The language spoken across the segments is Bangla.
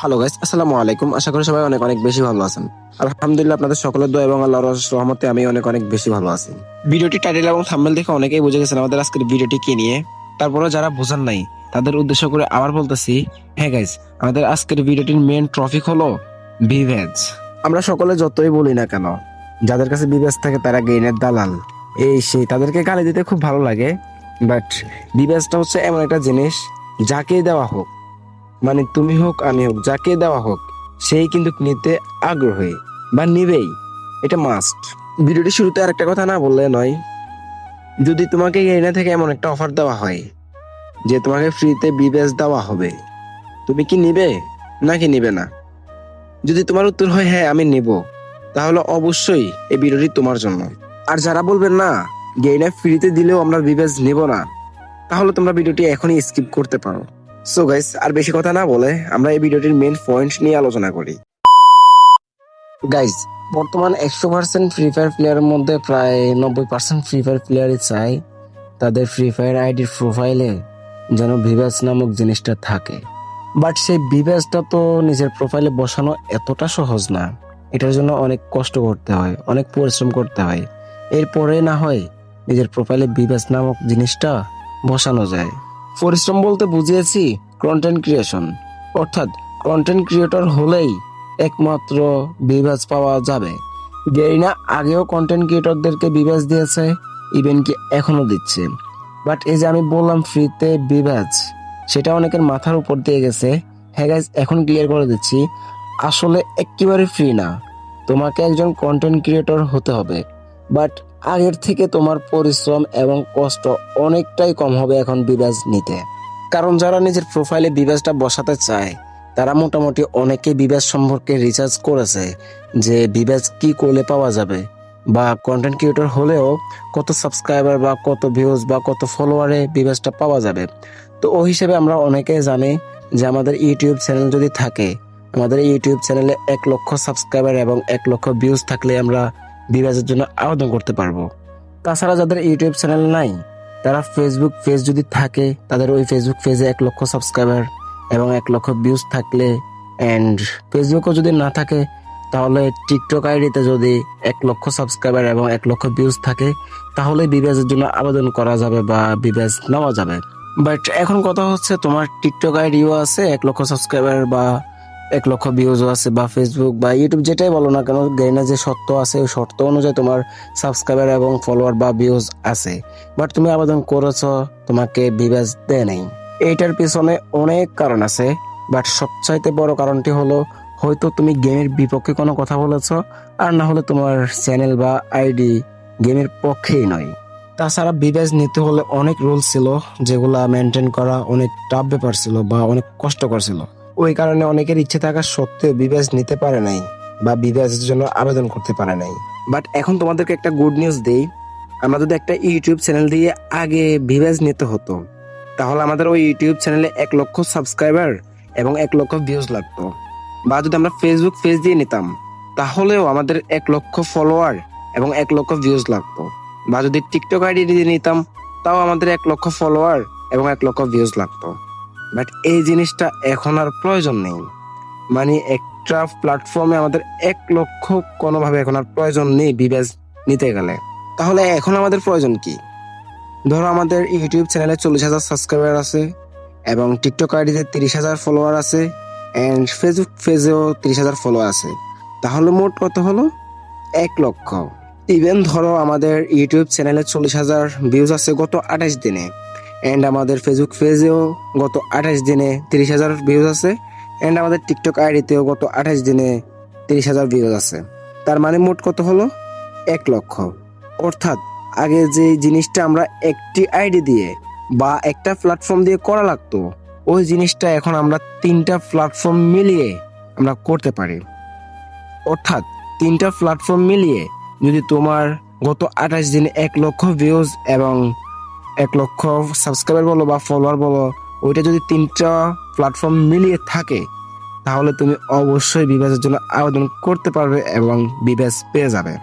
হ্যালো গাইস আসসালামু আলাইকুম। আশা করি সবাই অনেক অনেক বেশি ভালো আছেন। আলহামদুলিল্লাহ, আপনাদের সকলের দোয়া এবং আল্লাহর রহমতে আমি অনেক অনেক বেশি ভালো আছি। ভিডিওটি টাইটেল এবং থাম্বনেল দেখে অনেকেই বুঝে গেছেন আমাদের আজকের ভিডিওটি কি নিয়ে। তারপরে যারা বোঝান নাই, তাদের উদ্দেশ্য করে আবার বলতেছি হ্যাঁ গাইস আমাদের আজকের ভিডিওটির মেন টপিক হলো বিভেজ আমরা সকলে যতই বলি না কেন, যাদের কাছে বিভেজ থাকে তারা গেইনের দালাল। এই সেই, তাদেরকে গালি দিতে খুব ভালো লাগে বাট বিভেজটা হচ্ছে এমন একটা জিনিস যাকে দেওয়া হোক মানে তুমি হোক, আমি হোক, যাকে দেওয়া হোক, সেই কিন্তু নিতে আগ্রহী বা নিবেই। এটা মাস্ট ভিডিওটি শুরুতে আর একটা কথা না বললে নয়, যদি তোমাকে এনে থেকে এমন একটা অফার দেওয়া হয়, যে তোমাকে ফ্রিতে বিবেস দেওয়া হবে, তুমি কি নিবে? নাকি নিবে না? যদি তোমার উত্তর হয় হ্যাঁ আমি নিব, তাহলে অবশ্যই এই ভিডিওটি তোমার জন্য। আর যারা বলবেন, না গেইনা ফ্রিতে দিলেও আমরা বিবেস নিব না, তাহলে তোমরা ভিডিওটি এখনই স্কিপ করতে পারো। সো গাইস আর বেশি কথা না বলে আমরা এই ভিডিওটির মেন পয়েন্ট নিয়ে আলোচনা করি। গাইস বর্তমান একশো পার্সেন্ট ফ্রি ফায়ার প্লেয়ারের মধ্যে প্রায় নব্বই পার্সেন্ট ফ্রি ফায়ার প্লেয়ারই চায় তাদের ফ্রি ফায়ার আইডির প্রোফাইলে যেন ভিভাস নামক জিনিসটা থাকে। বাট সেই ভিভাসটা তো নিজের প্রোফাইলে বসানো এতটা সহজ না। এটার জন্য অনেক কষ্ট করতে হয়, অনেক পরিশ্রম করতে হয়। এরপরে না হয় নিজের প্রোফাইলে ভিভাস নামক জিনিসটা বসানো যায়। পরিশ্রম বলতে বুঝিয়েছি কন্টেন্ট ক্রিয়েশন অর্থাৎ কন্টেন্ট ক্রিয়েটর হলেই একমাত্র বিভাজ পাওয়া যাবে। গেরিনা আগেও কন্টেন্ট ক্রিয়েটরদেরকে বিভাজ দিয়েছে ইভেন কি এখনও দিচ্ছে। বাট এই যে আমি বললাম ফ্রিতে বিভাজ, সেটা অনেকের মাথার উপর দিয়ে গেছে। হ্যাঁ গাইজ এখন ক্লিয়ার করে দিচ্ছি, আসলে একেবারে ফ্রি না। তোমাকে একজন কন্টেন্ট ক্রিয়েটর হতে হবে। বাট আগের থেকে তোমার পরিশ্রম এবং কষ্ট অনেকটাই কম হবে এখন বিভাজ নিতে। কারণ যারা নিজের প্রোফাইলে বিভাজটা বসাতে চায়, তারা মোটামুটি অনেকে বিভাজ সম্পর্কে রিসার্চ করেছে যে বিভাজ কি করলে পাওয়া যাবে বা কন্টেন্ট ক্রিয়েটর হলেও কত সাবস্ক্রাইবার বা কত ভিউজ বা কত ফলোয়ারে বিভাজটা পাওয়া যাবে। তো ওই হিসেবে আমরা অনেকে জানি যে আমাদের ইউটিউব চ্যানেল যদি থাকে, আমাদের ইউটিউব চ্যানেলে এক লক্ষ সাবস্ক্রাইবার এবং এক লক্ষ ভিউজ থাকলে আমরা বিভাজের জন্য আবেদন করতে পারব। তাছাড়া যাদের ইউটিউব চ্যানেল নাই, তারা ফেসবুক পেজ যদি থাকে, তাদের ওই ফেসবুক পেজে এক লক্ষ সাবস্ক্রাইবার এবং এক লক্ষ ভিউজ থাকলে অ্যান্ড ফেসবুকও যদি না থাকে, তাহলে টিকটক আইডিতে যদি এক লক্ষ সাবস্ক্রাইবার এবং এক লক্ষ ভিউজ থাকে, তাহলে বিবেজের জন্য আবেদন করা যাবে বা বিবেজ নেওয়া যাবে। বাট এখন কথা হচ্ছে তোমার টিকটক আইডিও আছে, এক লক্ষ সাবস্ক্রাইবার বা এক লক্ষ ভিউজও আছে বা ফেসবুক বা ইউটিউব যেটাই বলো না কেন গেরিনা যে শর্ত আছে, ওই শর্ত অনুযায়ী তোমার সাবস্ক্রাইবার এবং ফলোয়ার বা ভিউজ আছে। বাট তুমি আবেদন করেছ, তোমাকে বিবেজ দেয় নাই। এইটার পিছনে অনেক কারণ আছে বাট সবচাইতে বড় কারণটি হলো, হয়তো তুমি গেমের বিপক্ষে কোনো কথা বলেছ, আর না হলে তোমার চ্যানেল বা আইডি গেমের পক্ষেই নয়। তাছাড়া বিবেজ নিতে হলে অনেক রুলস ছিল, যেগুলা মেনটেন করা অনেক টাফ ব্যাপার ছিল বা অনেক কষ্টকর ছিল। ওই কারণে অনেকের ইচ্ছে থাকা সত্ত্বেও বিবেজ নিতে পারে নাই বা বিবেজের জন্য আবেদন করতে পারে নাই। বাট এখন তোমাদেরকে একটা গুড নিউজ দেই। আমরা যদি একটা ইউটিউব চ্যানেল দিয়ে আগে বিবেজ নিতে হতো, তাহলে আমাদের ওই ইউটিউব চ্যানেলে এক লক্ষ সাবস্ক্রাইবার এবং এক লক্ষ ভিউজ লাগতো। বা যদি আমরা ফেসবুক পেজ দিয়ে নিতাম, তাহলেও আমাদের এক লক্ষ ফলোয়ার এবং এক লক্ষ ভিউজ লাগতো। বা যদি টিকটক আইডি দিয়ে নিতাম, তাও আমাদের এক লক্ষ ফলোয়ার এবং এক লক্ষ ভিউজ লাগতো। বাট এই জিনিসটা এখন আর প্রয়োজন নেই। মানে একটা প্ল্যাটফর্মে আমাদের এক লক্ষ কোনোভাবে এখন আর প্রয়োজন নেই বিবেজ নিতে গেলে। তাহলে এখন আমাদের প্রয়োজন কি? ধরো আমাদের ইউটিউব চ্যানেলে চল্লিশ হাজার সাবস্ক্রাইবার আছে, এবং টিকটক আইডিতে তিরিশ হাজার ফলোয়ার আছে অ্যান্ড ফেসবুক পেজেও তিরিশ হাজার ফলোয়ার আছে। তাহলে মোট কত হলো? এক লক্ষ। ইভেন ধরো আমাদের ইউটিউব চ্যানেলে চল্লিশ হাজার ভিউজ আছে গত আঠাশ দিনে। অ্যান্ড আমাদের ফেসবুক পেজেও গত আঠাশ দিনে তিরিশ হাজার ভিউজ আছে। অ্যান্ড আমাদের টিকটক আইডিতেও গত আঠাশ দিনে তিরিশ হাজার ভিউজ আছে। তার মানে মোট কত হলো? এক লক্ষ। অর্থাৎ আগে যে জিনিসটা আমরা একটি আইডি দিয়ে বা একটা প্ল্যাটফর্ম দিয়ে করা লাগতো, ওই জিনিসটা এখন আমরা তিনটা প্ল্যাটফর্ম মিলিয়ে আমরা করতে পারি। অর্থাৎ তিনটা প্ল্যাটফর্ম মিলিয়ে যদি তোমার গত আঠাশ দিনে এক লক্ষ ভিউজ এবং এক লক্ষ সাবস্ক্রাইবার বলো বা ফলোয়ার বলো, ওইটা যদি তিনটা প্ল্যাটফর্ম মিলিয়ে থাকে, তাহলে তুমি অবশ্যই বিবেচের জন্য আবেদন করতে পারবে এবং বিবেচ পেয়ে যাবে।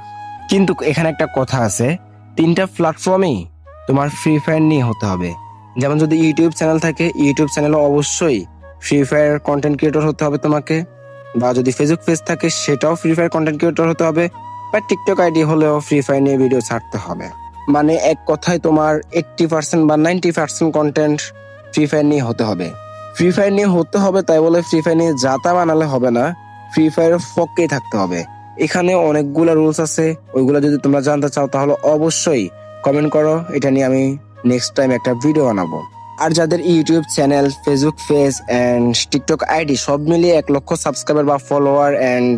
কিন্তু এখানে একটা কথা আছে, তিনটা প্ল্যাটফর্মেই তোমার ফ্রি ফায়ার নিয়ে হতে হবে। যেমন যদি ইউটিউব চ্যানেল থাকে ইউটিউব চ্যানেলে অবশ্যই ফ্রি ফায়ার কন্টেন্ট ক্রিয়েটর হতে হবে তোমাকে। বা যদি ফেসবুক পেজ থাকে, সেটাও ফ্রি ফায়ার কন্টেন্ট ক্রিয়েটর হতে হবে। বা টিকটক আইডি হলেও ফ্রি ফায়ার নিয়ে ভিডিও ছাড়তে হবে। মানে এক কথায় তোমার এইট্টি পার্সেন্ট বা ninety percent content free fire নিয়ে হতে হবে। ফ্রি ফায়ার নিয়ে হতে হবে, তাই বলে ফ্রি ফায়ার নিয়ে যাতা বানালে হবে না ফ্রি ফায়ারের ফককেই থাকতে হবে। এখানে অনেকগুলো রুলস আছে, ওইগুলো যদি তোমরা জানতে চাও তাহলে অবশ্যই কমেন্ট করো, এটা নিয়ে আমি নেক্সট টাইম একটা ভিডিও বানাবো। আর যাদের YouTube channel Facebook page and TikTok ID সব মিলিয়ে এক লক্ষ সাবস্ক্রাইবার বা ফলোয়ার অ্যান্ড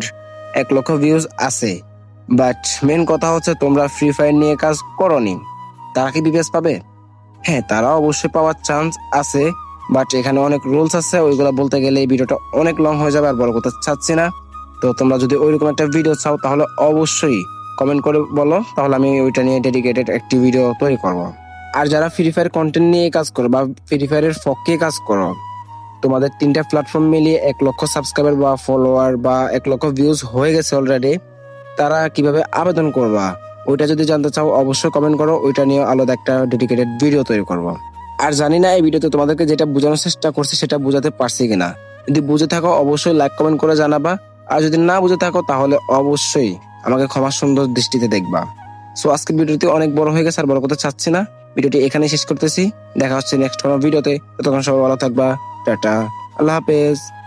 এক লক্ষ ভিউজ আছে বাট মেন কথা হচ্ছে তোমরা ফ্রি ফায়ার নিয়ে কাজ করনি। তারা কি বিবেস পাবে? হ্যাঁ তারা অবশ্যই পাওয়ার চান্স আছে বাট এখানে অনেক রুলস আছে, ওইগুলো বলতে গেলে এই ভিডিওটা অনেক লং হয়ে যাবে, আর বড় কথা চাচ্ছি না। তো তোমরা যদি ওইরকম একটা ভিডিও চাও, তাহলে অবশ্যই কমেন্ট করে বলো, তাহলে আমি ওইটা নিয়ে ডেডিকেটেড একটি ভিডিও তৈরি করব। আর যারা ফ্রি ফায়ার কন্টেন্ট নিয়ে কাজ করো, বা ফ্রি ফায়ারের পক্ষে কাজ করো, তোমাদের তিনটা প্ল্যাটফর্ম মিলিয়ে এক লক্ষ সাবস্ক্রাইবার বা ফলোয়ার বা এক লক্ষ ভিউজ হয়ে গেছে অলরেডি তারা কীভাবে আবেদন করবা? ওইটা যদি জানতে চাও, অবশ্যই কমেন্ট করো। ওইটা নিয়ে আলাদা একটা ডেডিকেটেড ভিডিও তৈরি করব। আর জানি না এই ভিডিওতে তোমাদেরকে যেটা বোঝানোর চেষ্টা করছি, সেটা বোঝাতে পারছি কিনা। যদি বুঝে থাকো, অবশ্যই লাইক কমেন্ট করে জানাবা। আর যদি না বুঝে থাকো, তাহলে অবশ্যই আমাকে ক্ষমা সুন্দর দৃষ্টিতে দেখবা। সো আজকের ভিডিওটি অনেক বড় হয়ে গেছে, আর বড় কথা চাচ্ছি না। ভিডিওটি এখানে শেষ করতেছি। দেখা হচ্ছে নেক্সট কোনো ভিডিওতে ততক্ষণ সবাই ভালো থাকবা। টাটা। আল্লাহ হাফেজ।